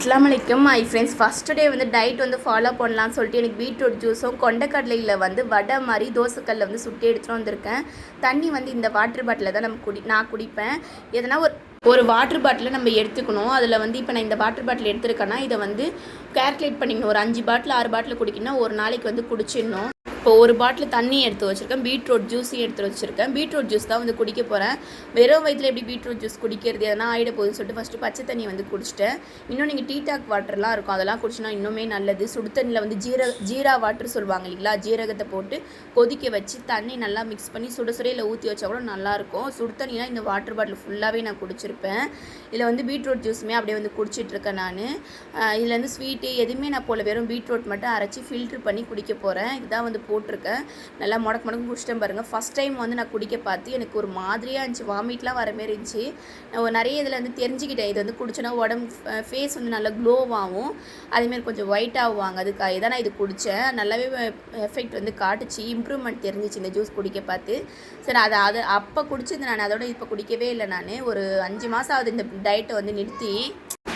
அஸ்லாம் வலைக்கம் my friends first day வந்து டயட் வந்து ஃபாலோ பண்ணலாம்னு சொல்லிட்டு எனக்கு பீட்ரூட் ஜூஸும் கொண்டக்கடலையில் வந்து வடை மாதிரி தோசைக்கல்லில் வந்து சுட்டி எடுத்துகிட்டு வந்திருக்கேன். தண்ணி வந்து இந்த வாட்டர் பாட்டிலில் தான் நம்ம குடி நான் குடிப்பேன். எதனா ஒரு ஒரு வாட்டர் பாட்டிலை நம்ம எடுத்துக்கணும். அதில் வந்து இப்போ நான் இந்த வாட்டர் பாட்டில் எடுத்துருக்கேன்னா இதை வந்து கேல்குலேட் பண்ணிக்கணும். ஒரு அஞ்சு பாட்டில் ஆறு பாட்டில் குடிக்கணும்னா ஒரு நாளைக்கு வந்து குடிச்சிடணும். இப்போ ஒரு பாட்டில் தண்ணி எடுத்து வச்சுருக்கேன் பீட்ரூட் ஜூஸையும் எடுத்து வச்சுருக்கேன். பீட்ரூட் ஜூஸ் தான் வந்து குடிக்க போகிறேன் வெறும் வயிற்றில் எப்படி பீட்ரூட் ஜூஸ் குடிக்கிறது எதனா ஆகிட போகுதுன்னு சொல்லிட்டு ஃபஸ்ட்டு பச்சை தண்ணி வந்து குடிச்சிட்டேன். இன்னும் நீங்கள் டீ டாக் வாட்டர்லாம் இருக்கும் அதெல்லாம் குடிச்சினா இன்னுமே நல்லது. சுடு தண்ணியில் வந்து ஜீர ஜீரா வாட்டர் சொல்லுவாங்க இல்லைங்களா? ஜீரகத்தை போட்டு கொதிக்க வச்சு தண்ணி நல்லா மிக்ஸ் பண்ணி சுட சுடையில் ஊற்றி வச்சா கூட நல்லாயிருக்கும் சுடு தண்ணினா இந்த வாட்டர் பாட்டில் ஃபுல்லாகவே நான் குடிச்சிருப்பேன். இதில் வந்து பீட்ரூட் ஜூஸுமே அப்படியே வந்து குடிச்சிட்ருக்கேன் நான். இதில் வந்து ஸ்வீட்டு எதுவுமே நான் போல வெறும் பீட்ரூட் மட்டும் அரைச்சி ஃபில்ட்ரு பண்ணி குடிக்க போகிறேன் இதுதான் வந்து போட்டிருக்கேன். நல்லா முடக்கு முடக்கு குடிச்சிட்டேன் பாருங்கள் ஃபஸ்ட் டைம் வந்து நான் குடிக்க பார்த்து எனக்கு ஒரு மாதிரியாக இருந்துச்சு. வாமிட்லாம் வர மாரி இருந்துச்சு. நான் ஒரு நிறைய இதில் வந்து தெரிஞ்சுக்கிட்டேன். இது வந்து குடிச்சோன்னா உடம்பு ஃபேஸ் வந்து நல்லா க்ளோவாகும் அதேமாரி கொஞ்சம் ஒயிட் ஆகுவாங்க. அதுக்காக தான் நான் இது குடித்தேன் நல்லாவே எஃபெக்ட் வந்து காட்டுச்சு. இம்ப்ரூவ்மெண்ட் தெரிஞ்சிச்சு இந்த ஜூஸ் குடிக்க பார்த்து. சரி அதை அதை அப்போ குடிச்சது நான் அதோட இப்போ குடிக்கவே இல்லை நான். ஒரு அஞ்சு மாதம் ஆகுது இந்த டயட்டை வந்து நிறுத்தி.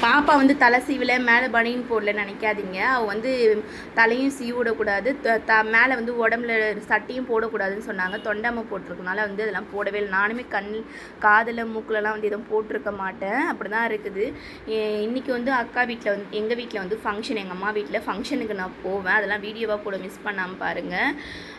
பாப்பா வந்து தலை சீவில மேலே பனியன் போடல நினைக்காதீங்க. அவள் வந்து தலையும் சீவிடக்கூடாது. த- த மேலே வந்து உடம்புல சட்டையும் போடக்கூடாதுன்னு சொன்னாங்க. தொண்டாமை போட்டிருக்கனால வந்து அதெல்லாம் போடவே இல்லை. நானுமே கண் காதில் மூக்கிலலாம் வந்து எதுவும் போட்டிருக்க மாட்டேன். அப்படி தான் இருக்குது. இன்றைக்கி இன்னைக்கு வந்து அக்கா வீட்டில் வந்து எங்கள் வீட்டில் வந்து ஃபங்க்ஷன் எங்கள் அம்மா வீட்டில் ஃபங்க்ஷனுக்கு நான் போவேன். அதெல்லாம் வீடியோவாக போட மிஸ் பண்ணாமல் பாருங்கள்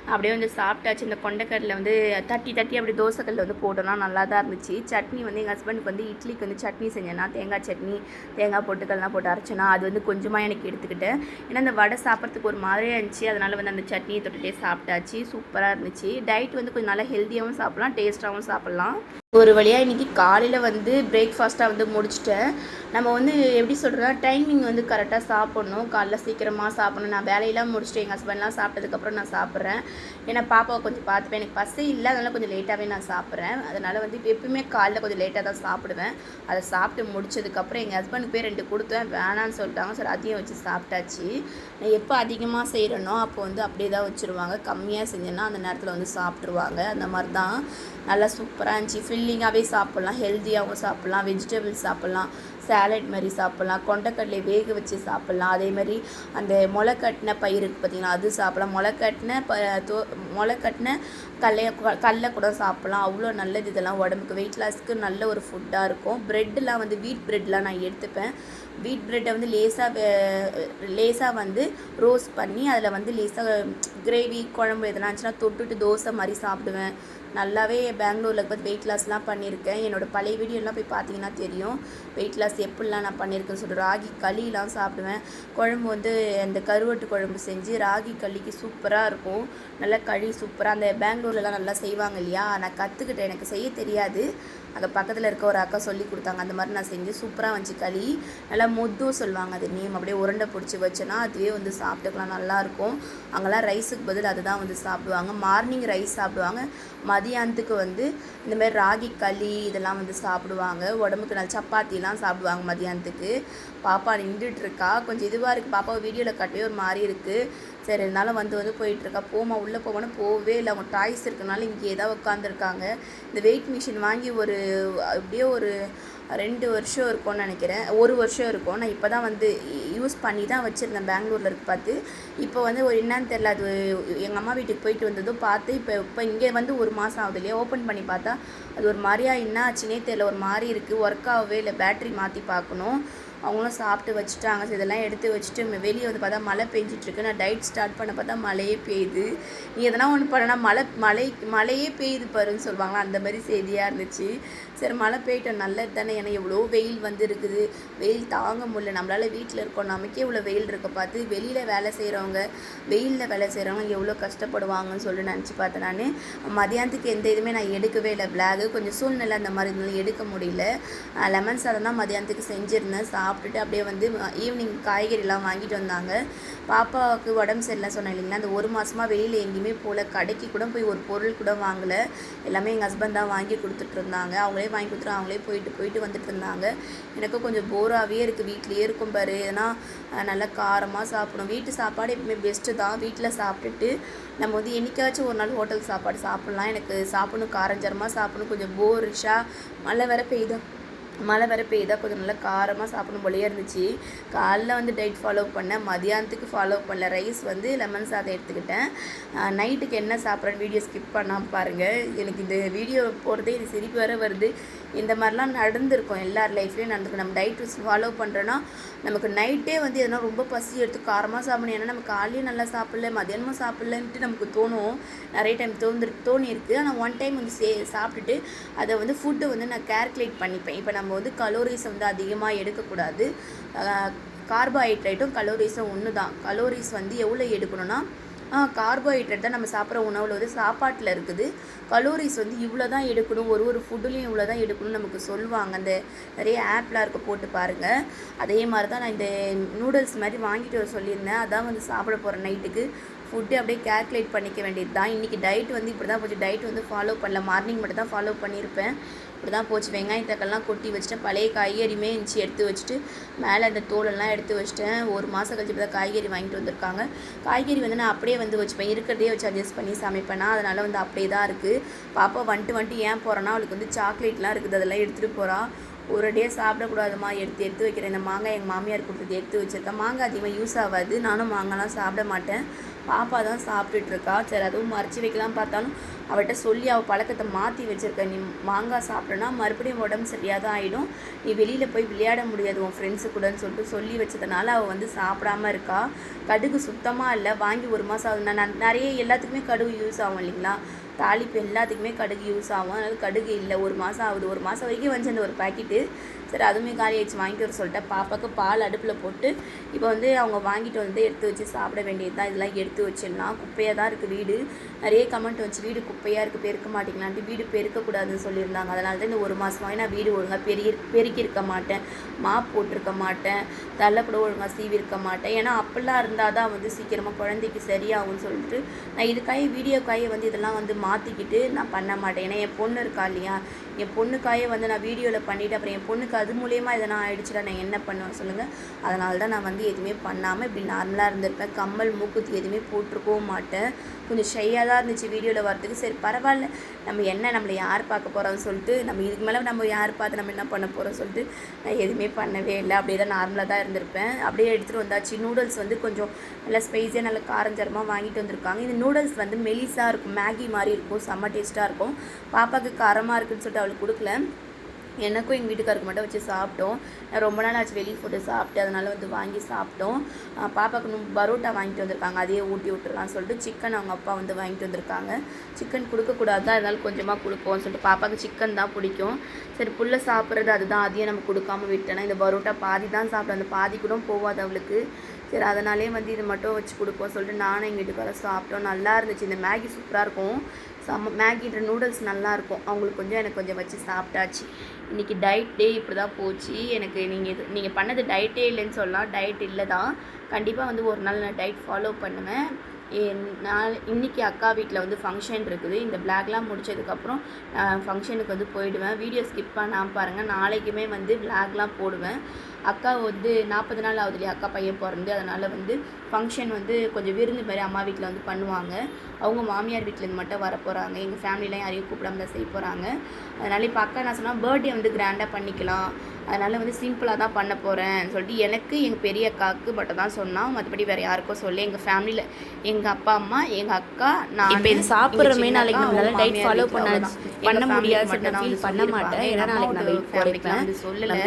அப்படியே வந்து சாப்பிட்டாச்சு. இந்த கொண்டைக்கடலில் வந்து தட்டி தட்டி அப்படி தோசைக்கல்ல வந்து போட்டோம்னா நல்லா தான் இருந்துச்சு. சட்னி வந்து எங்கள் ஹஸ்பண்டுக்கு வந்து இட்லிக்கு வந்து சட்னி செஞ்சேன்னா தேங்காய் சட்னி தேங்காய் பொட்டுக்கள்லாம் போட்டு அரைச்சோன்னா அது வந்து கொஞ்சமாக எனக்கு எடுத்துக்கிட்டேன் ஏன்னா அந்த வடை சாப்பிட்றதுக்கு ஒரு மாதிரியாக இருந்துச்சு. அதனால் வந்து அந்த சட்னியை தொட்டுகிட்டே சாப்பிட்டாச்சு. சூப்பராக இருந்துச்சு. டயட் வந்து கொஞ்சம் நல்லா ஹெல்த்தியாகவும் சாப்பிட்லாம் டேஸ்ட்டாகவும் சாப்பிட்லாம். ஒரு வழியாக இன்றைக்கி காலையில் வந்து பிரேக்ஃபாஸ்ட்டாக வந்து முடிச்சிட்டேன். நம்ம வந்து எப்படி சொல்கிறதா டைமிங் வந்து கரெக்டாக சாப்பிட்ணும். காலைல சீக்கிரமாக சாப்பிட்ணும். நான் வேலையெல்லாம் முடிச்சுட்டு எங்கள் ஹஸ்பண்ட்லாம் சாப்பிட்டதுக்கப்புறம் நான் சாப்பிட்றேன். ஏன்னா பாப்பாவை கொஞ்சம் பார்த்துப்பேன். எனக்கு பசி இல்லை அதனால் கொஞ்சம் லேட்டாகவே நான் சாப்பிட்றேன். அதனால் வந்து எப்பவுமே காலைல கொஞ்சம் லேட்டாக தான் சாப்பிடுவேன். அதை சாப்பிட்டு முடிச்சதுக்கப்புறம் எங்கள் ஹஸ்பண்டுக்கு போய் ரெண்டு கொடுத்தேன். வேணான்னு சொல்லிட்டாங்க. சரி அதையும் வச்சு சாப்பிட்டாச்சு. நான் எப்போ அதிகமாக செய்கிறேனோ அப்போ வந்து அப்படியே தான் வச்சுருவாங்க. கம்மியாக செஞ்சேன்னா அந்த நேரத்தில் வந்து சாப்பிட்ருவாங்க அந்த மாதிரி தான் நல்லா சூப்பராக இருந்துச்சு. ஃபில் ஃபில்லிங்காகவே சாப்பிட்லாம். ஹெல்த்தியாகவும் சாப்பிட்லாம். வெஜிடபிள்ஸ் சாப்பிட்லாம். சேலட் மாதிரி சாப்பிட்லாம் கொண்டக்கடலை வேக வச்சு சாப்பிட்லாம். அதே மாதிரி அந்த முளை கட்டின பயிருக்கு பார்த்திங்கன்னா அது சாப்பிட்லாம். முளை கட்டின ப தோ முளை கட்டின கல்லைய கடல கூட சாப்பிட்லாம். அவ்வளோ நல்லது இதெல்லாம் உடம்புக்கு. வெயிட் லாஸ்க்கு நல்ல ஒரு ஃபுட்டாக இருக்கும். ப்ரெட்டெலாம் வந்து வீட் ப்ரெட்லாம் நான் எடுத்துப்பேன். வீட் ப்ரெட்டை வந்து லேசாக லேசாக வந்து ரோஸ்ட் பண்ணி அதில் வந்து லேசாக கிரேவி குழம்பு எதனா இருந்துச்சுன்னா தொட்டுட்டு தோசை மாதிரி சாப்பிடுவேன். நல்லாவே பெங்களூரில் பார்த்து வெயிட் லாஸ்லாம் பண்ணியிருக்கேன். என்னோடய பழைய வீடியோலாம் போய் பார்த்தீங்கன்னா தெரியும். வெயிட் லாஸ் எப்படிலாம் நான் பண்ணியிருக்கேன்னு சொல்லிட்டு ராகி களிலாம் சாப்பிடுவேன். குழம்பு வந்து அந்த கருவட்டு குழம்பு செஞ்சு ராகி களிக்கு சூப்பராக இருக்கும். நல்லா களி சூப்பராக அந்த பெங்களூர்லலாம் நல்லா செய்வாங்க இல்லையா? நான் கற்றுக்கிட்டேன் எனக்கு செய்ய தெரியாது. அங்கே பக்கத்தில் இருக்க ஒரு அக்கா சொல்லி கொடுத்தாங்க. அந்த மாதிரி நான் செஞ்சு சூப்பராக வந்துச்சு களி. நல்லா மொத்து சொல்லுவாங்க அது நேம். அப்படியே உருண்டை பிடிச்சி வச்சோன்னா அதுவே வந்து சாப்பிட்டுக்கலாம் நல்லாயிருக்கும் அங்கெல்லாம் ரைஸுக்கு பதில் அதுதான் வந்து சாப்பிடுவாங்க. மார்னிங் ரைஸ் சாப்பிடுவாங்க. மதியானத்துக்கு வந்து இந்தமாதிரி ராகி களி இதெல்லாம் வந்து சாப்பிடுவாங்க. உடம்புக்கு நல்ல சப்பாத்திலாம் சாப்பிடுவாங்க. மதியானத்துக்கு. பாப்பா நின்றுட்டு இருக்கா கொஞ்சம் இதுவாக இருக்குது பாப்பாவை வீடியோவில் காட்டவே ஒரு மாதிரி இருக்குது சரி இருந்தாலும் வந்து வந்து போயிட்டுருக்கா. போமா உள்ளே போவோன்னு போகவே இல்லை. அவங்க டாய்ஸ் இருக்கனால இங்கே தான் உட்காந்துருக்காங்க இந்த வெயிட் மிஷின் வாங்கி ஒரு அப்படியே ஒரு ரெண்டு வருஷம் இருக்கும்னு நினைக்கிறேன். ஒரு வருஷம் இருக்கும். நான் இப்போ தான் வந்து யூஸ் பண்ணி தான் வச்சுருந்தேன். பெங்களூரில் இருக்கு பார்த்து. இப்போ வந்து ஒரு என்னன்னு தெரில அது எங்கள் அம்மா வீட்டுக்கு போயிட்டு வந்ததும் பார்த்து இப்போ இப்போ இங்கே வந்து ஒரு மாதம் ஆகுது இல்லையா? ஓப்பன் பண்ணி பார்த்தா அது ஒரு மாதிரியா என்ன ஆச்சுன்னே தெரில ஒரு மாதிரி இருக்குது ஒர்க் ஆகவே இல்லை. பேட்ரி மாற்றி பார்க்கணும். அவங்களும் சாப்பிட்டு வச்சுட்டாங்க. சரி இதெல்லாம் எடுத்து வச்சுட்டு வெளியே வந்து பார்த்தா மழை பெஞ்சிட்ருக்கு நான் டயட் ஸ்டார்ட் பண்ண பார்த்தா மழையே பெய்யுது. நீ எதனா ஒன்று பண்ணனா மழை மழை மழையே பெய்யுது பாருன்னு சொல்லுவாங்களா? அந்த மாதிரி செய்தியாக இருந்துச்சு. சரி மழை பெய்யட்டும். நல்லது தானே. ஏன்னா எவ்வளோ வெயில் வந்து இருக்குது வெயில் தாங்க முடியல. நம்மளால் வீட்டில் இருக்கோம். நமக்கே இவ்வளோ வெயில் இருக்க பார்த்து வெளியில் வேலை செய்கிறவங்க வெயிலில் வேலை செய்கிறவங்க எவ்வளோ கஷ்டப்படுவாங்கன்னு சொல்லி நினச்சி பார்த்தேன் நான். மதியானத்துக்கு எந்த இதுவுமே நான் எடுக்கவே இல்லை. பிளாகு கொஞ்சம் சூழ்நிலை அந்த மாதிரி இருந்தாலும் எடுக்க முடியல. லெமன் சாதம் தான் மதியானத்துக்கு செஞ்சுருந்தேன். சாப்பிட்டுட்டு அப்படியே வந்து ஈவினிங் காய்கறிலாம் வாங்கிட்டு வந்தாங்க. பாப்பாவுக்கு உடம்பு சரியில்லை சொன்னேன் இல்லைங்களா? அந்த ஒரு மாதமாக வெளியில் எங்கேயுமே போகல. கடைக்கு கூட போய் ஒரு பொருள் கூட வாங்கலை. எல்லாமே எங்கள் ஹஸ்பண்ட் தான் வாங்கி கொடுத்துட்டு இருந்தாங்க. அவங்களே வாங்கி கொடுத்துட்டு அவங்களே போயிட்டு போயிட்டு வந்துட்டு இருந்தாங்க எனக்கும் கொஞ்சம் போராகவே இருக்குது வீட்லேயே இருக்கும் பாரு. ஏன்னா நல்லா காரமாக சாப்பிடணும். வீட்டு சாப்பாடு எப்பவுமே பெஸ்ட்டு தான். வீட்டில் சாப்பிட்டுட்டு நம்ம வந்து என்னைக்காச்சும் ஒரு நாள் ஹோட்டல் சாப்பாடு சாப்பிட்லாம். எனக்கு சாப்பிடணும். காரஞ்சரமாக சாப்பிடணும். கொஞ்சம் போரிஷாக மழை வேற பெய்யுதா மழை வர பெய்தா கொஞ்சம் நல்லா காரமாக சாப்பிடும் போலயே இருந்துச்சு. காலைல வந்து டயட் ஃபாலோ பண்ணேன். மதியானத்துக்கு ஃபாலோ பண்ணல. ரைஸ் வந்து லெமன் சாதம் எடுத்துக்கிட்டேன். நைட்டுக்கு என்ன சாப்பிட்றேன்னு வீடியோ ஸ்கிப் பண்ணாமல் பாருங்கள் எனக்கு இந்த வீடியோ போகிறதே இது சிரிப்பு வர வருது. இந்த மாதிரிலாம் நடந்திருக்கும் எல்லார் லைஃப்லேயும் நடந்திருக்கும். நம்ம டயட் ஃபாலோ பண்ணுறோன்னா நமக்கு நைட்டே வந்து எதனா ரொம்ப பசி எடுத்து காரமாக சாப்பிடணும். ஏன்னா நம்ம காலையும் நல்லா சாப்பிடல மதியானமும் சாப்பிட்லன்ட்டு நமக்கு தோணும். நிறைய டைம் தோன்று தோணியிருக்கு. ஆனால் ஒன் டைம் வந்து சே சாப்பிட்டுட்டு அதை வந்து ஃபுட்டு வந்து நான் கேல்குலேட் பண்ணிப்பேன். இப்போ நம்ம நம்ம வந்து கலோரிஸ் வந்து அதிகமாக எடுக்கக்கூடாது. கார்போஹைட்ரேட்டும் கலோரிஸும் ஒன்று தான் கலோரிஸ் வந்து எவ்வளோ எடுக்கணும்னா கார்போஹைட்ரேட் தான் நம்ம சாப்பிட்ற உணவில் வந்து சாப்பாட்டில் இருக்குது. கலோரிஸ் வந்து இவ்வளோ தான் எடுக்கணும். ஒரு ஒரு ஃபுட்டுலேயும் இவ்வளோ தான் எடுக்கணும்னு நமக்கு சொல்லுவாங்க. அந்த நிறைய ஆப்லாம் இருக்க போட்டு பாருங்கள் அதே மாதிரி தான் நான் இந்த நூடுல்ஸ் மாதிரி வாங்கிட்டு வர சொல்லியிருந்தேன். அதான் வந்து சாப்பிட போகிறேன் நைட்டுக்கு ஃபுட்டு அப்படியே கேல்குலேட் பண்ணிக்க வேண்டியது தான் இன்றைக்கி டயட் வந்து இப்படி தான் போச்சு. டயட் வந்து ஃபாலோ பண்ணல. மார்னிங் மட்டும் தான் ஃபாலோ பண்ணியிருப்பேன் இப்படி தான் போச்சு வெங்காயத்தக்கெல்லாம் கொட்டி வச்சுட்டேன். பழைய காய்கறியுமே இருந்துச்சு. எடுத்து வச்சுட்டு மேலே அந்த தோலெல்லாம் எடுத்து வச்சுட்டேன். ஒரு மாதம் கழிச்சு தான் காய்கறி வாங்கிட்டு வந்திருக்காங்க. காய்கறி வந்து நான் அப்படியே வந்து வச்சுப்பேன். இருக்கிறதே வச்சு அட்ஜஸ்ட் பண்ணி சமைப்பேனா? அதனால் வந்து அப்படியே தான் இருக்குது பாப்பா வந்துட்டு வந்துட்டு ஏன் போகிறேன்னா அவளுக்கு வந்து சாக்லேட்லாம் இருக்குது. அதெல்லாம் எடுத்துகிட்டு போகிறாள் ஒரு டே சாப்பிடக்கூடாதுமா எடுத்து எடுத்து வைக்கிறேன். இந்த மாங்காய் எங்கள் மாமியார் கொடுத்தது எடுத்து வச்சுருக்கேன் மாங்காய் அதிகமாக யூஸ் ஆகாது. நானும் மாங்காய்லாம் சாப்பிட மாட்டேன். பாப்பா தான் சாப்பிட்டுட்ருக்கா சரி அதுவும் மறைச்சி வைக்கலாம் பார்த்தாலும் அவள்கிட்ட சொல்லி அவள் பழக்கத்தை மாற்றி வச்சுருக்க. நீ மாங்காய் சாப்பிட்றனா மறுபடியும் உடம்பு சரியாக தான் ஆகிடும் நீ வெளியில் போய் விளையாட முடியாது. உன் ஃப்ரெண்ட்ஸு கூடன்னு சொல்லிட்டு சொல்லி வச்சதுனால அவள் வந்து சாப்பிடாம இருக்கா. கடுகு சுத்தமாக இல்லை. வாங்கி ஒரு மாதம் ஆகுது நான் நிறைய எல்லாத்துக்குமே கடுகு யூஸ் ஆகும் இல்லைங்களா? தாளிப்பு எல்லாத்துக்குமே கடுகு யூஸ் ஆகும். அதனால் கடுகு இல்லை ஒரு மாதம் ஆகுது. ஒரு மாதம் வரைக்கும் வந்துச்சு அந்த ஒரு பாக்கெட்டு சரி அதுவுமே காலி ஆயிடுச்சு வாங்கிட்டு வர சொல்லிட்டேன். பாப்பாவுக்கு பால் அடுப்பில் போட்டு இப்போ வந்து அவங்க வாங்கிட்டு வந்து எடுத்து வச்சு சாப்பிட வேண்டியது தான் இதெல்லாம் எடுத்து வச்சிடலாம். குப்பையாக தான் இருக்குது வீடு. நிறைய கமெண்ட் வச்சு வீடு குப்பையாக இருக்குது பெருக்க மாட்டீங்களான்ட்டு வீடு பெருக்கக்கூடாதுன்னு சொல்லியிருந்தாங்க. அதனால தான் இந்த ஒரு மாதமாக நான் வீடு ஒழுங்காக பெருகி பெருக்கியிருக்க மாட்டேன். மாப் போட்டிருக்க மாட்டேன். தள்ள கூட ஒழுங்காக சீவி இருக்க மாட்டேன். ஏன்னா அப்படிலாம் இருந்தால் தான் வந்து சீக்கிரமாக குழந்தைக்கு சரியாகும்னு சொல்லிட்டு நான் இதுக்காக வீடியோக்காக வந்து இதெல்லாம் வந்து மாற்றிக்கிட்டு நான் பண்ண மாட்டேன். ஏன்னா என் பொண்ணு இருக்கா இல்லையா? என் பொண்ணுக்காயே வந்து நான் வீடியோவில் பண்ணிவிட்டு அப்புறம் என் பொண்ணுக்கு அது மூலயமா எதனா ஆகிடுச்சுடா நான் என்ன பண்ணுவேன் சொல்லுங்கள் அதனால தான் நான் வந்து எதுவுமே பண்ணாமல் இப்படி நார்மலாக இருந்திருப்பேன். கம்மல் மூக்குத்தி எதுவுமே போட்டிருக்கவும் மாட்டேன். கொஞ்சம் ஷையாக தான் இருந்துச்சு வீடியோவில் வரதுக்கு சரி பரவாயில்ல. நம்ம என்ன நம்மளை யார் பார்க்க போகிறோம்னு சொல்லிட்டு நம்ம இதுக்கு மேலே நம்ம யார் பார்த்து நம்ம என்ன பண்ண போகிறோம் சொல்லிட்டு நான் எதுவுமே பண்ணவே இல்லை. அப்படியே தான் நார்மலாக தான் இருந்திருப்பேன். அப்படியே எடுத்துகிட்டு வந்தாச்சு. நூடுல்ஸ் வந்து கொஞ்சம் நல்லா ஸ்பைஸியாக நல்லா காரஞ்சரமாக வாங்கிட்டு வந்திருக்காங்க. இந்த நூடுல்ஸ் வந்து மெலிசாக இருக்கும். மேகி மாதிரி இருக்கும். செம்ம டேஸ்ட்டாக இருக்கும். பாப்பாவுக்கு காரமாக இருக்குன்னு சொல்லிட்டு அவளுக்கு கொடுக்கல. எனக்கும் எங்கள் வீட்டுக்காருக்கு மட்டும் வச்சு சாப்பிட்டோம். நான் ரொம்ப நாள் ஆச்சு வெளியே ஃபுட்டு சாப்பிட்டு அதனால் வந்து வாங்கி சாப்பிட்டோம். பாப்பாவுக்கு பரோட்டா வாங்கிட்டு வந்திருக்காங்க. அதையே ஊட்டி விட்டுறலாம்னு சொல்லிட்டு சிக்கன் அவங்க அப்பா வந்து வாங்கிட்டு வந்திருக்காங்க. சிக்கன் கொடுக்கக்கூடாது தான் அதனால கொஞ்சமாக கொடுப்போம்னு சொல்லிட்டு பாப்பாவுக்கு சிக்கன் தான் பிடிக்கும். சரி புள்ள சாப்பிட்றது அதுதான். அதையும் நம்ம கொடுக்காம விட்டேன்னா இந்த பரோட்டா பாதி தான் சாப்பிட்டேன் அந்த பாதி கூட போகாது அவளுக்கு. சரி அதனாலே வந்து இது மட்டும் வச்சு கொடுப்போம் சொல்லிட்டு நானும் எங்கள் வர சாப்பிட்டோம். நல்லா இருந்துச்சு. இந்த மேகி சூப்பராக இருக்கும். செம்ம மேகின்ற நூடுல்ஸ் நல்லாயிருக்கும் அவங்களுக்கு கொஞ்சம் எனக்கு கொஞ்சம் வச்சு சாப்பிட்டாச்சு. இன்றைக்கி டயட் டே இப்படி தான் போச்சு. எனக்கு நீங்கள் இது நீங்கள் பண்ணது டயட்டே இல்லைன்னு சொல்லலாம். டயட் இல்லை தான் கண்டிப்பாக வந்து ஒரு நாள் நான் டயட் ஃபாலோ பண்ணுவேன். நாள் இன்றைக்கி அக்கா வீட்டில் வந்து ஃபங்க்ஷன் இருக்குது. இந்த பிளாக்லாம் முடிச்சதுக்கப்புறம் ஃபங்க்ஷனுக்கு வந்து போயிடுவேன். வீடியோ ஸ்கிப் பண்ணாமல் பாருங்கள் நாளைக்குமே வந்து பிளாக்லாம் போடுவேன். அக்கா வந்து நாற்பது நாள் ஆகுது இல்லையா அக்கா பையன் பிறந்து. அதனால் வந்து ஃபங்க்ஷன் வந்து கொஞ்சம் விருந்து மாதிரி அம்மா வீட்டில் வந்து பண்ணுவாங்க. அவங்க மாமியார் வீட்டிலேருந்து மட்டும் வர போகிறாங்க எங்கள் ஃபேமிலிலாம் யாரையும் கூப்பிடாம தான் செய்ய போகிறாங்க அதனால் இப்போ அக்கா என்ன சொன்னால் பர்த்டே வந்து கிராண்டாக பண்ணிக்கலாம். அதனால் வந்து சிம்பிளாக தான் பண்ண போகிறேன் சொல்லிட்டு எனக்கு எங்கள் பெரிய அக்காவுக்கு மட்டும் தான் சொன்னால் மற்றபடி வேறு யாருக்கும் சொல்லி எங்கள் ஃபேமிலியில் எங்கள் அப்பா அம்மா எங்கள் அக்கா நான் இப்போ இது சாப்பிட்றமே நாளைக்கு நம்மளால டயட் ஃபாலோ பண்ண பண்ண முடியாது. பண்ண மாட்டேன். ஏன்னா நாளைக்கு நான் வெயிட் போடுறேன் சொல்லலை.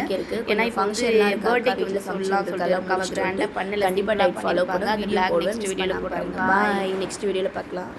ஏன்னா இப்போ இருக்கு பர்த்டேக்கு வந்து சொல்லலாம் சொல்லிட்டு கிராண்டாக பண்ணல. கண்டிப்பாக டயட் ஃபாலோ அது வீடியோ போடுவேன் நெக்ஸ்ட் வீடியோவில் பார்க்கலாம்.